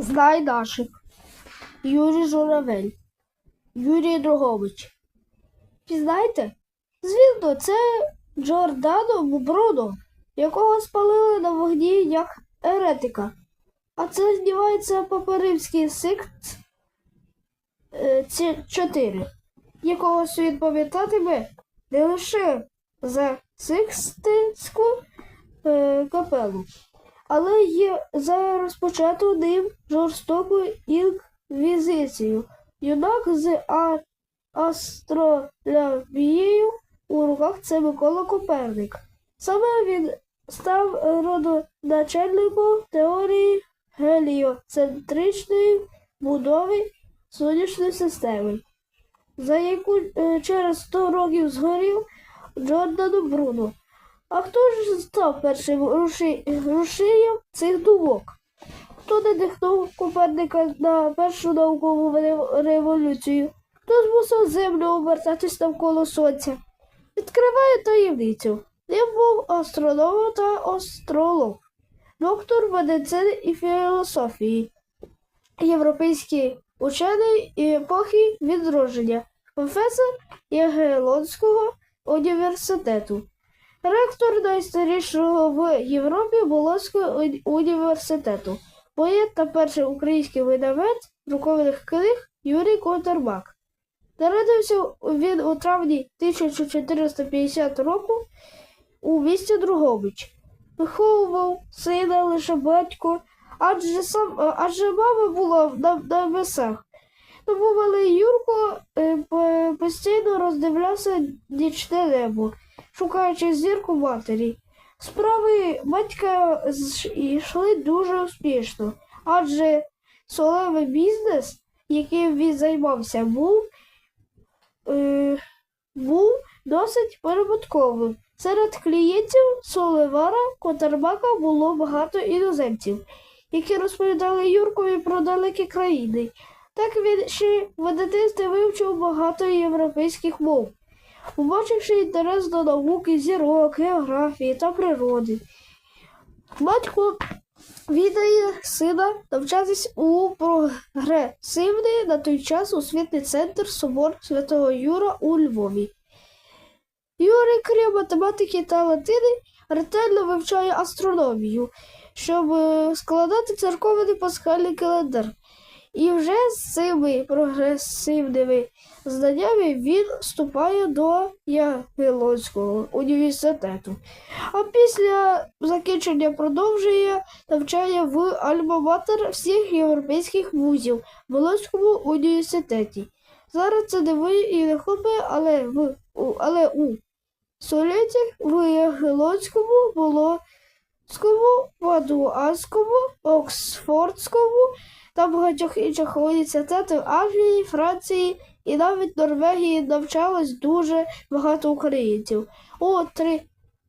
Знай наших. Юрій Журавель. Юрій Дрогович. Пізнаєте? Звісно, це Джордано Бруно, якого спалили на вогні як еретика. А це знімається Папа-Римський сикт е, 4, якого світ пам'ятатиме не лише за Сикстинську е, капелу, але й за розпочату ним жорстоку інквізицію. Юнак з а- астролябією у руках це Микола Коперник. Саме він став родоначальником теорії геліоцентричної будови сонячної системи, за яку е, через 100 років згорів Джордану Бруно. А хто ж став першим руши- рушієм цих думок? Хто надихнув Коперника на першу наукову революцію? Хто змусив землю обертатись навколо сонця? Відкриває таємницю. Ним був астроном та астролог, доктор медицини і філософії, європейський учений епохи відродження, професор Єгелонського університету, ректор найстарішого в Європі Болонського університету, поет та перший український видавець друкованих книг Юрій Котербак. Народився він у травні 1450 року у місті Другобич. Виховував сина лише батько, адже сам адже мама була на, на небесах. Тому малий Юрко е, постійно роздивлявся нічне небо, шукаючи зірку матері. Справи батька йшли дуже успішно, адже солевий бізнес, яким він займався, був е, був досить прибутковим. Серед клієнтів Соливара Котербака було багато іноземців, які розповідали Юркові про далекі країни. Так він ще в дитинстві вивчив багато європейських мов, побачивши інтерес до науки, зірок, географії та природи. Батько віддає сина навчатись у прогресивний на той час освітний центр Собор Святого Юра у Львові. Юрій, крім математики та латини, ретельно вивчає астрономію, щоб е, складати церковний пасхальний календар. І вже з цими прогресивними знаннями він вступає до Ягелонського університету. А після закінчення продовжує навчання в альма-матер всіх європейських вузів в Болонському університеті. Зараз це не і не хлопи, але в але у Соліті в Ягелонському, Болонському, Падуанському, Оксфордському та багатьох інших університетах Англії, Франції і навіть Норвегії навчалось дуже багато українців. У три-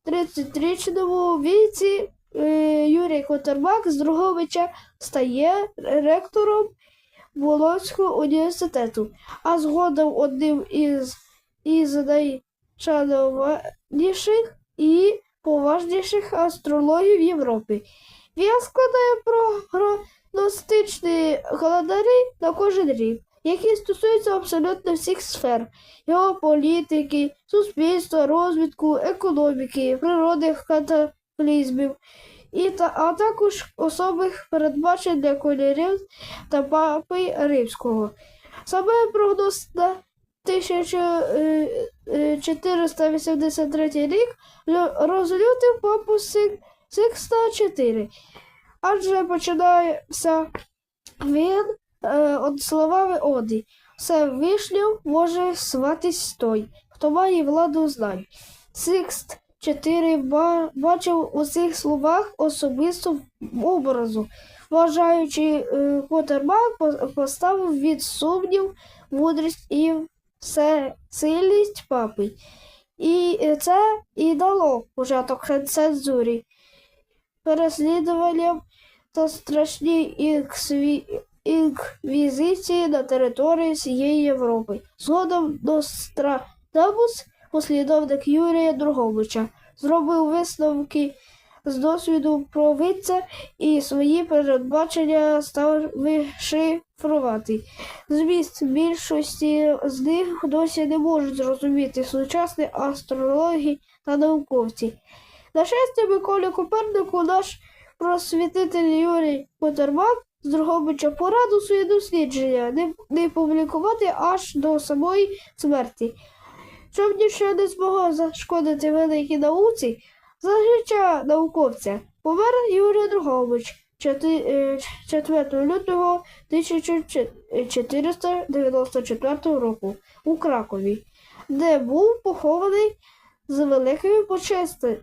33-річному віці е, Юрій Котербак з Друговича стає ректором Болонського університету, а згодом одним із, із найшанованіших і поважніших астрологів Європи. Він складає прогностичні календарі на кожен рік, які стосуються абсолютно всіх сфер геополітики, суспільства, розвитку, економіки, природних катаклізмів, і та, а також особих передбачень для кольорів та папи римського. Саме прогноз на е, 1483 рік розлютив папу Сик- Сикста IV, адже починається він е, от словами Оди. Все вишню може сватись той, хто має владу знань. Сикст 4 ба- бачив у цих словах особисту образу, вважаючи е, Котербак поставив від сумнів, мудрість і всесильність папи. І е, це і дало початок цензурі, переслідуванням та страшній інкві- інквізиції на території всієї Європи. Згодом Нострадамус, послідовник Юрія Друговича, зробив висновки з досвіду провидця і свої передбачення став вишифрувати. Зміст більшості з них досі не можуть зрозуміти сучасні астрологи та науковці. На щастя, Миколі Копернику наш просвітитель Юрій Потермак з Дрогобича порадив свої дослідження не, не публікувати аж до самої смерті. Щоб нічого не змогло зашкодити великій науці, за життя науковця помер Юрій Дрогобич 4 лютого 1494 року у Кракові, де був похований з великою почестю.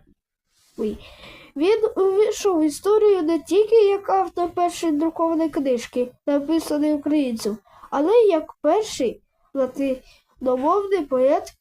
Він увійшов в історію не тільки як автор першої друкованої книжки, написаної українцем, але й як перший латиномовний поет